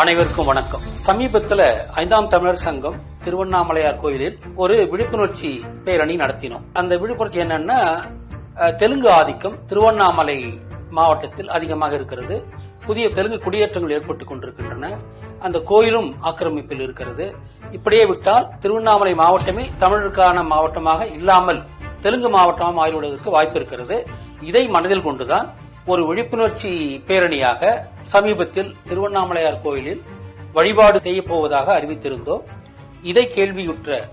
அனைவருக்கும் வணக்கம். சமீபத்தில் ஐந்தாம் தமிழர் சங்கம் திருவண்ணாமலையார் கோயிலில் ஒரு விழிப்புணர்ச்சி பேரணி நடத்தினோம். அந்த விழிப்புணர்ச்சி என்னன்னா தெலுங்கு ஆதிக்கம் திருவண்ணாமலை மாவட்டத்தில் அதிகமாக இருக்கிறது. புதிய தெலுங்கு குடியேற்றங்கள் ஏற்பட்டுக் கொண்டிருக்கின்றன. அந்த கோயிலும் ஆக்கிரமிப்பில் இருக்கிறது. இப்படியே விட்டால் திருவண்ணாமலை மாவட்டமே தமிழருக்கான மாவட்டமாக இல்லாமல் தெலுங்கு மாவட்டமாக மாறிவிடுவதற்கு வாய்ப்பு இருக்கிறது. இதை மனதில் கொண்டுதான் ஒரு விழிப்புணர்ச்சி பேரணியாக சமீபத்தில் திருவண்ணாமலையார் கோயிலில் வழிபாடு செய்ய போவதாக அறிவித்திருந்தோம். இதை கேள்வியுற்ற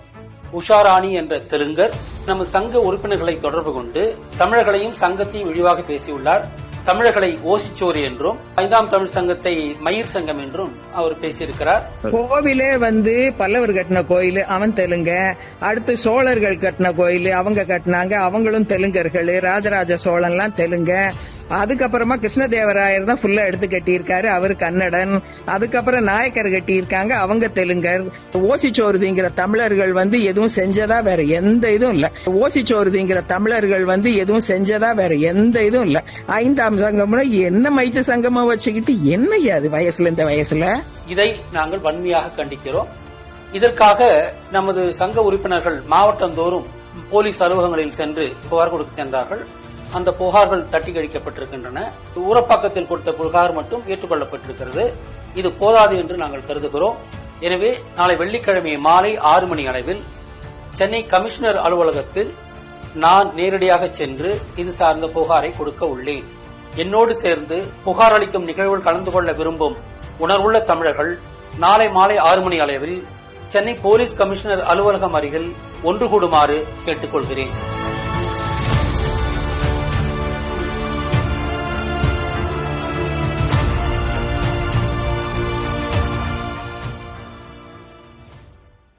உஷாராணி என்ற தெலுங்கர் நமது சங்க உறுப்பினர்களை தொடர்பு கொண்டு தமிழர்களையும் சங்கத்தையும் இழிவாக பேசியுள்ளார். தமிழர்களை ஓசிச்சோறு என்றும் ஐந்தாம் தமிழ் சங்கத்தை மயிர் சங்கம் என்றும் அவர் பேசியிருக்கிறார். கோவிலே வந்து பல்லவர் கட்டின கோயில் அவன் தெலுங்க. அடுத்து சோழர்கள் கட்டின கோயில் அவங்க கட்டினாங்க. அவங்களும் தெலுங்கர்கள். ராஜராஜ சோழன்லாம் தெலுங்க. அதுக்கப்புறமா கிருஷ்ணதேவராயர் தான் ஃபுல்லா எடுத்து கட்டியிருக்காரு. அவர் கன்னடன். அதுக்கப்புறம் நாயக்கர் கட்டியிருக்காங்க. அவங்க தெலுங்கர். ஓசிச்சோருதிங்கிற தமிழர்கள் வந்து எதுவும் செஞ்சதா வேற எந்த இதுவும் இல்ல. ஓசிச்சோருதிங்கிற தமிழர்கள் வந்து எதுவும் செஞ்சதா வேற எந்த இதுவும் இல்ல. ஐந்தாம் சங்கம்னா என்ன மைத்து சங்கமா வச்சுக்கிட்டு என்ன அது வயசுல இந்த வயசுல? இதை நாங்கள் வன்மையாக கண்டிக்கிறோம். இதற்காக நமது சங்க உறுப்பினர்கள் மாவட்டந்தோறும் போலீஸ் அலுவலகங்களில் சென்று புகார் கொடுக்க சென்றார்கள். அந்த புகார்கள் தட்டி கழிக்கப்பட்டிருக்கின்றன உரப்பாக்கத்தில் கொடுத்த புகார் மட்டும் ஏற்றுக்கொள்ளப்பட்டிருக்கிறது. இது போதாது என்று நாங்கள் கருதுகிறோம். எனவே நாளை வெள்ளிக்கிழமை மாலை ஆறு மணி அளவில் சென்னை கமிஷனர் அலுவலகத்தில் நான் நேரடியாக சென்று இது சார்ந்த புகாரை கொடுக்க உள்ளேன். என்னோடு சேர்ந்து புகார் அளிக்கும் நிகழ்வில் கலந்து கொள்ள விரும்பும் உணர்வுள்ள தமிழர்கள் நாளை மாலை ஆறு மணி அளவில் சென்னை போலீஸ் கமிஷனர் அலுவலகம் அருகில் ஒன்று கூடுமாறு கேட்டுக்கொள்கிறேன்.